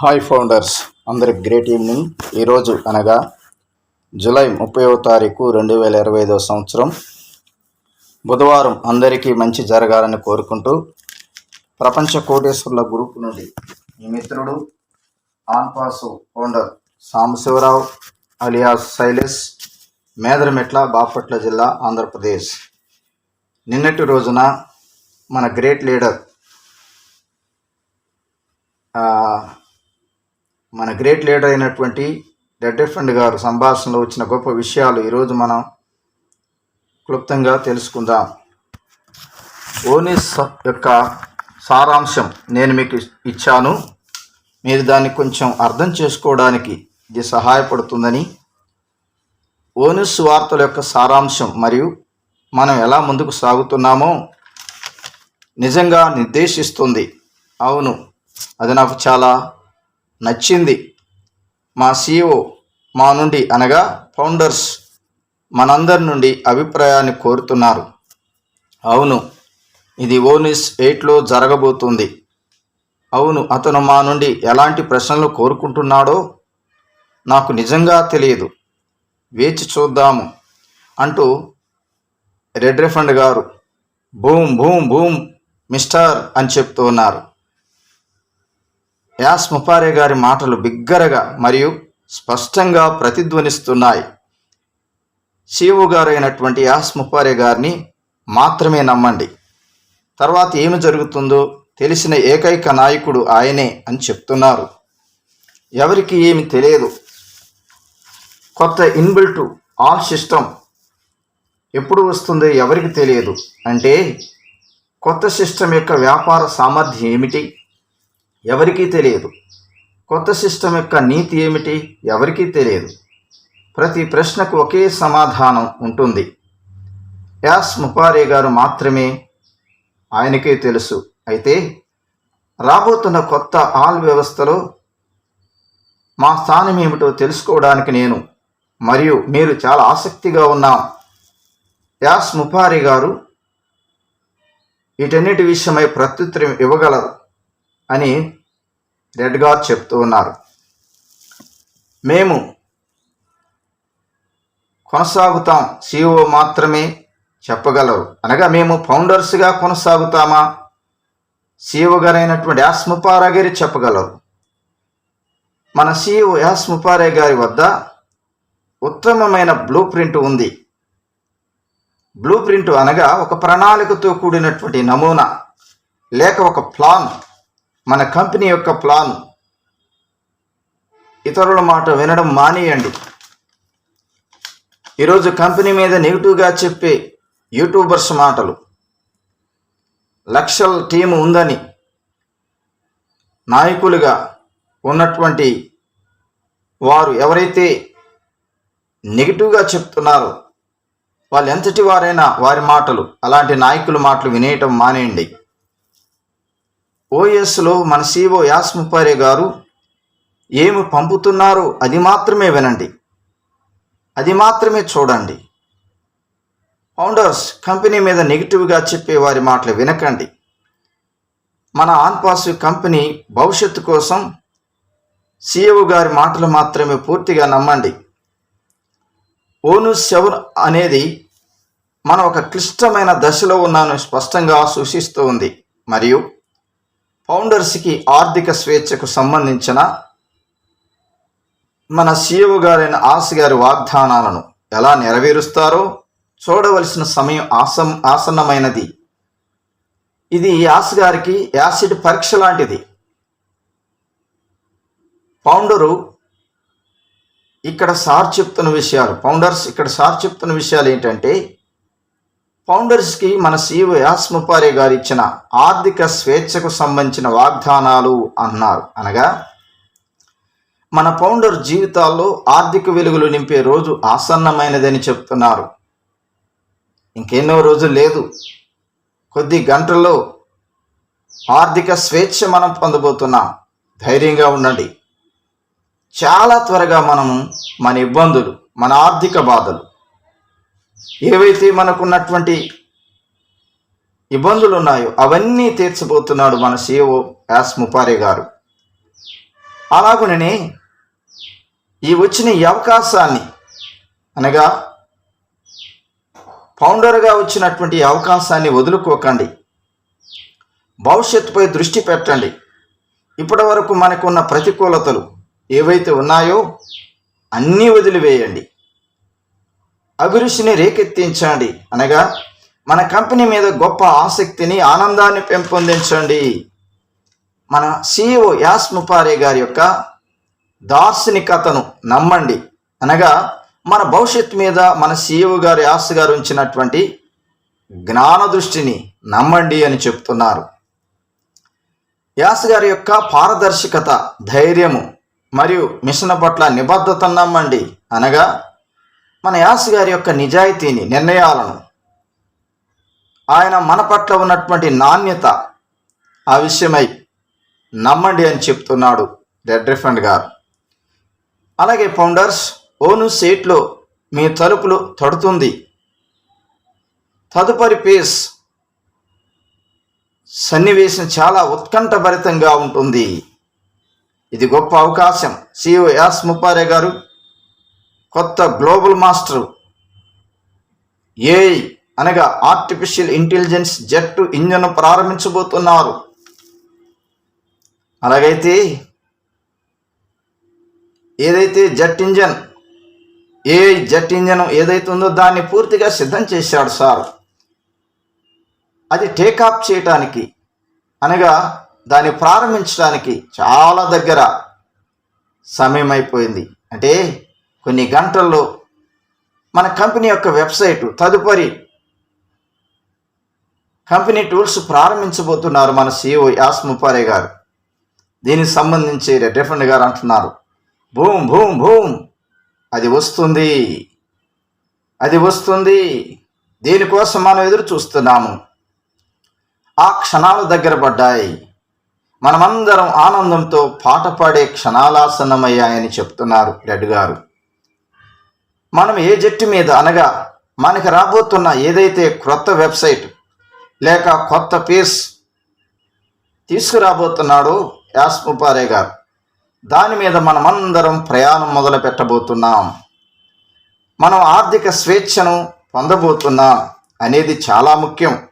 Hi founders అందరికి great evening ఈరోజు అనగా జూలై ముప్పైవ తారీఖు రెండు వేల ఇరవై ఐదవ సంవత్సరం. బుధవారం అందరికీ మంచి జరగాలని కోరుకుంటూ ప్రపంచ కోటేశ్వర్ల గ్రూప్ నుండి మీ మిత్రుడు ఆన్పాసు ఫౌండర్ సాంబశివరావు అలియాస్ శైలేష్ మేదరమెట్ల బాపట్ల జిల్లా ఆంధ్రప్రదేశ్. నిన్నటి రోజున మన గ్రేట్ లీడర్ మన గ్రేట్ లీడర్ అయినటువంటి రెడ్ ఫండ్ గారు సంభాషణలో వచ్చిన గొప్ప విషయాలు ఈరోజు మనం క్లుప్తంగా తెలుసుకుందాం. ఓనిస్ యొక్క సారాంశం నేను మీకు ఇచ్చాను. మీరు దాన్ని కొంచెం అర్థం చేసుకోవడానికి ఇది సహాయపడుతుందని. ఓనిస్ వార్తల యొక్క సారాంశం మరియు మనం ఎలా ముందుకు సాగుతున్నామో నిజంగా నిర్దేశిస్తుంది. అవును అది నాకు చాలా నచ్చింది. మా సీఈఓ మా నుండి అనగా ఫౌండర్స్ మనందరి నుండి అభిప్రాయాన్ని కోరుతున్నారు. అవును ఇది ఓనిస్ ఎయిట్లో జరగబోతుంది. అవును అతను మా నుండి ఎలాంటి ప్రశ్నలు కోరుకుంటున్నాడో నాకు నిజంగా తెలియదు. వేచి చూద్దాము అంటూ రెడ్ రిఫండ్ గారు భూమ్ భూమ్ భూమ్ మిస్టర్ అని చెప్తూ ఉన్నారు. యాస్ ముపారే గారి మాటలు బిగ్గరగా మరియు స్పష్టంగా ప్రతిధ్వనిస్తున్నాయి. సిఓ గారు అయినటువంటి యాస్ ముపారే గారిని మాత్రమే నమ్మండి. తర్వాత ఏమి జరుగుతుందో తెలిసిన ఏకైక నాయకుడు ఆయనే అని చెప్తున్నారు. ఎవరికి ఏమి తెలియదు. కొత్త ఇన్బిల్ట్ ఆల్ సిస్టమ్ ఎప్పుడు వస్తుందో ఎవరికి తెలియదు. అంటే కొత్త సిస్టమ్ యొక్క వ్యాపార సామర్థ్యం ఏమిటి? ఎవరికీ తెలియదు. కొత్త సిస్టమ్ యొక్క నీతి ఏమిటి? ఎవరికీ తెలియదు. ప్రతి ప్రశ్నకు ఒకే సమాధానం ఉంటుంది. యాస్ ముపారే గారు మాత్రమే ఆయనకే తెలుసు. అయితే రాబోతున్న కొత్త ఆల్ వ్యవస్థలో మా స్థానం ఏమిటో తెలుసుకోవడానికి నేను మరియు మీరు చాలా ఆసక్తిగా ఉన్నాం. యాస్ ముపారి గారు వీటన్నిటి విషయమై ప్రత్యుత్తరం ఇవ్వగలరు అని రెడ్ చెప్తూ ఉన్నారు. మేము కొనసాగుతాం. సిఇఓ మాత్రమే చెప్పగలరు. అనగా మేము ఫౌండర్స్గా కొనసాగుతామా? సిఇఓ గారైనటువంటి యాస్ ముపారా గారి చెప్పగలరు. మన సిఇఓ యాస్ ముపారే గారి వద్ద ఉత్తమమైన బ్లూ ప్రింట్ ఉంది. బ్లూ ప్రింట్ అనగా ఒక ప్రణాళికతో కూడినటువంటి నమూనా లేక ఒక ప్లాన్ మన కంపెనీ యొక్క ప్లాన్ ఇతరుల మాట వినడం మానేయండి. ఈరోజు కంపెనీ మీద నెగిటివ్గా చెప్పే యూట్యూబర్స్ మాటలు. లక్షల టీం ఉందని నాయకులుగా ఉన్నటువంటి వారు ఎవరైతే నెగిటివ్గా చెప్తున్నారో వాళ్ళు ఎంతటి వారైనా వారి మాటలు అలాంటి నాయకుల మాటలు వినేయటం మానేయండి. ఓఎస్లో మన సీఓ యాస్ ముప్పారే గారు ఏమి పంపుతున్నారో? అది మాత్రమే వినండి. అది మాత్రమే చూడండి. ఫౌండర్స్ కంపెనీ మీద నెగిటివ్గా చెప్పే వారి మాటలు వినకండి. మన ఆన్పాస్ కంపెనీ భవిష్యత్తు కోసం సిఇఓ గారి మాటలు మాత్రమే పూర్తిగా నమ్మండి. ఓను సెవెన్ అనేది మనం ఒక క్లిష్టమైన దశలో ఉన్నాను స్పష్టంగా సూచిస్తూ ఉంది. మరియు ఫౌండర్స్కి ఆర్థిక స్వేచ్ఛకు సంబంధించిన మన సీఈఓ గారైన ఆశ గారి వాగ్దానాలను ఎలా నెరవేరుస్తారో చూడవలసిన సమయం ఆసం ఆసన్నమైనది. ఇది ఆశ గారికి యాసిడ్ పరీక్ష లాంటిది. ఫౌండరు ఇక్కడ సార్ చెప్తున్న విషయాలు ఫౌండర్స్ ఇక్కడ సార్ చెప్తున్న విషయాలు ఏంటంటే ఫౌండర్స్కి మన సీఈఓ యాస్ ముపారే గారు ఇచ్చిన ఆర్థిక స్వేచ్ఛకు సంబంధించిన వాగ్దానాలు అన్నారు. అనగా మన ఫౌండర్ జీవితాల్లో ఆర్థిక వెలుగులు నింపే రోజు ఆసన్నమైనదని చెప్తున్నారు. ఇంకెన్నో రోజులు లేదు. కొద్ది గంటల్లో ఆర్థిక స్వేచ్ఛ మనం పొందబోతున్నాం. ధైర్యంగా ఉండండి. చాలా త్వరగా మనము మన ఇబ్బందులు మన ఆర్థిక బాధలు ఏవైతే మనకున్నటువంటి ఇబ్బందులు ఉన్నాయో అవన్నీ తీర్చబోతున్నాడు మన సీఈఓ యాస్ ముపారే గారు. అలాగుననే ఈ వచ్చిన ఈ అవకాశాన్ని అనగా ఫౌండర్గా వచ్చినటువంటి అవకాశాన్ని వదులుకోకండి. భవిష్యత్తుపై దృష్టి పెట్టండి. ఇప్పటి వరకు మనకున్న ప్రతికూలతలు ఏవైతే ఉన్నాయో అన్నీ వదిలివేయండి. అభిరుచిని రేకెత్తించండి. అనగా మన కంపెనీ మీద గొప్ప ఆసక్తిని ఆనందాన్ని పెంపొందించండి. మన సిఇఓ యాస్ ముపారే గారి యొక్క దార్శనికతను నమ్మండి. అనగా మన భవిష్యత్తు మీద మన సీఈఓ గారు యాస్ గారు ఉంచినటువంటి జ్ఞాన దృష్టిని నమ్మండి అని చెప్తున్నారు. యాస్ గారి యొక్క పారదర్శకత ధైర్యము మరియు మిషన్ పట్ల నిబద్ధతను నమ్మండి. అనగా మన యాస్ గారి యొక్క నిజాయితీని నిర్ణయాలను ఆయన మన పట్ల ఉన్నటువంటి నాణ్యత ఆ విషయమై నమ్మండి అని చెప్తున్నాడు రెడ్ రిఫండ్ గారు. అలాగే ఫౌండర్స్ ఓను సీట్లో మీ తలుపులు తడుతుంది. తదుపరి పేస్ సన్నివేశం చాలా ఉత్కంఠభరితంగా ఉంటుంది. ఇది గొప్ప అవకాశం. సిఇఓ యాస్ ముప్పారే గారు కొత్త గ్లోబల్ మాస్టర్ ఏఐ అనగా ఆర్టిఫిషియల్ ఇంటెలిజెన్స్ జట్టు ఇంజన్ ప్రారంభించబోతున్నారు. అలాగైతే ఏదైతే jet engine AI jet engine ఏదైతే ఉందో దాన్ని పూర్తిగా సిద్ధం చేశాడు సార్. అది టేకాఫ్ చేయటానికి అనగా దాన్ని ప్రారంభించడానికి చాలా దగ్గర సమయం అయిపోయింది. అంటే కొన్ని గంటల్లో మన కంపెనీ యొక్క వెబ్సైట్ తదుపరి కంపెనీ టూల్స్ ప్రారంభించబోతున్నారు మన సిఇఓ యాస్ ముపారే గారు. దీనికి సంబంధించి రెడ్డిఫండ్ గారు అంటున్నారు. Boom boom boom. అది వస్తుంది. అది వస్తుంది. దీనికోసం మనం ఎదురు చూస్తున్నాము. ఆ క్షణాలు దగ్గర పడ్డాయి. మనమందరం ఆనందంతో పాట పాడే క్షణాలాసన్నమయ్యాయని చెప్తున్నారు రెడ్డి గారు. మనం ఏ జట్టు మీద అనగా మనకి రాబోతున్న ఏదైతే క్రొత్త వెబ్సైట్ లేక కొత్త పీస్ తీసుకురాబోతున్నాడో యాస్ ముపారే గారు దాని మీద మనమందరం ప్రయాణం మొదలు పెట్టబోతున్నాం. మనం ఆర్థిక స్వేచ్ఛను పొందబోతున్నాం అనేది చాలా ముఖ్యం.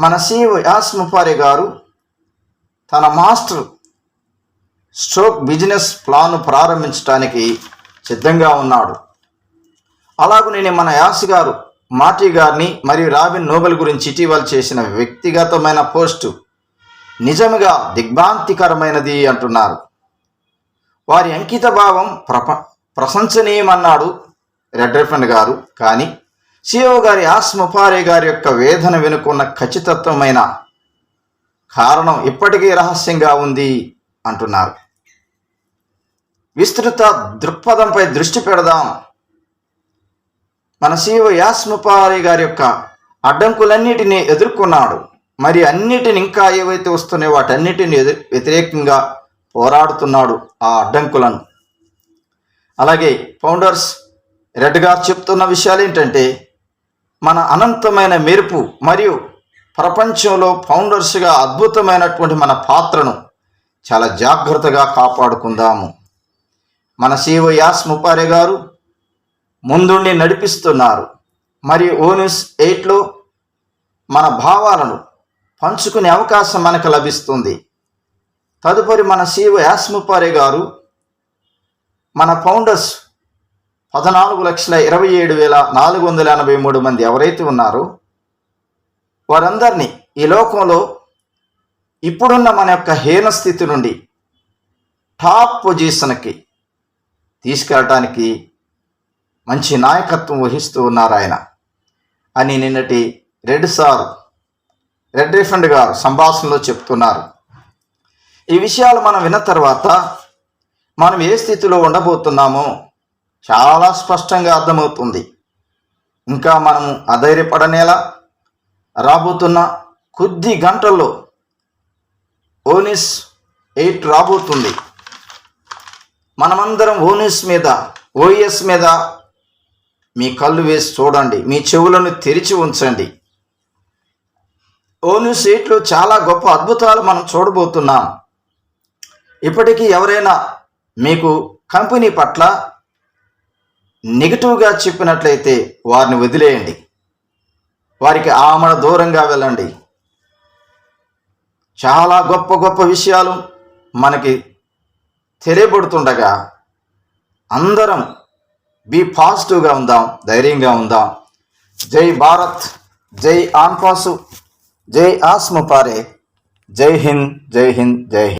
మన సీఈఓ యాస్ ముపారే గారు తన మాస్టర్ స్ట్రోక్ బిజినెస్ ప్లాన్ ప్రారంభించడానికి సిద్ధంగా ఉన్నాడు. అలాగూ నేను మన యాస్ గారు మాటి గారిని మరియు రాబిన్ నోబెల్ గురించి ఇటీవల చేసిన వ్యక్తిగతమైన పోస్టు. నిజముగా దిగ్భ్రాంతికరమైనది అంటున్నారు. వారి అంకిత భావం ప్రప ప్రశంసనీయమన్నాడు రెడ్రెఫన్ గారు. కానీ సిఓ గారి ఆస్ ముఫారే గారి యొక్క వేదన వెనుకున్న ఖచ్చితత్వమైన కారణం ఇప్పటికీ రహస్యంగా ఉంది అంటున్నారు. విస్తృత దృక్పథంపై దృష్టి పెడదాం. మన శివ యాస్ముపారి గారి యొక్క అడ్డంకులన్నిటినీ ఎదుర్కొన్నాడు. మరి అన్నిటిని ఇంకా ఏవైతే వస్తున్నాయో వాటన్నిటిని ఎదు వ్యతిరేకంగా పోరాడుతున్నాడు ఆ అడ్డంకులను. అలాగే ఫౌండర్స్ రెడ్ గారు చెప్తున్న విషయాలు ఏంటంటే మన అనంతమైన మెరుపు మరియు ప్రపంచంలో ఫౌండర్స్గా అద్భుతమైనటువంటి మన పాత్రను చాలా జాగ్రత్తగా కాపాడుకుందాము. మన సీఓ యాస్ ముపారే గారు ముందుండి నడిపిస్తున్నారు. మరియు ఓనిస్ ఎయిట్లో మన భావాలను పంచుకునే అవకాశం మనకు లభిస్తుంది. తదుపరి మన సీఓ యాస్ముపారే గారు మన ఫౌండర్స్ పద్నాలుగు లక్షల ఇరవై ఏడు వేల నాలుగు వందల ఎనభై మూడు మంది ఎవరైతే ఉన్నారో వారందరినీ ఈ లోకంలో ఇప్పుడున్న మన యొక్క హీన స్థితి నుండి టాప్ పొజిషన్కి తీసుకెళ్ళటానికి మంచి నాయకత్వం వహిస్తూ ఉన్నారు ఆయన. అని నిన్నటి రెడ్ సార్ రెడ్ రిఫండ్ గారు సంభాషణలో చెప్తున్నారు. ఈ విషయాలు మనం విన్న తర్వాత మనం ఏ స్థితిలో ఉండబోతున్నామో చాలా స్పష్టంగా అర్థమవుతుంది. ఇంకా మనము అధైర్యపడనేలా రాబోతున్న కొద్ది గంటల్లో ఓనిస్ ఎయిట్ రాబోతుంది. మనమందరం ఓనిస్ మీద ఓఎస్ మీద మీ కళ్ళు వేసి చూడండి. మీ చెవులను తెరిచి ఉంచండి. ఓను సీట్లు చాలా గొప్ప అద్భుతాలు మనం చూడబోతున్నాం. ఇప్పటికీ ఎవరైనా మీకు కంపెనీ పట్ల నెగిటివ్గా చెప్పినట్లయితే వారిని వదిలేయండి. వారికి ఆమడ దూరంగా వెళ్ళండి. చాలా గొప్ప గొప్ప విషయాలు మనకి తెలియబడుతుండగా అందరం బీ పాజిటివ్గా ఉందాం ధైర్యంగా ఉందాం. జై భారత్ జై ఆన్పాసు జై ఆస్మపారే. జై హింద్ జై హింద్ జై హింద్.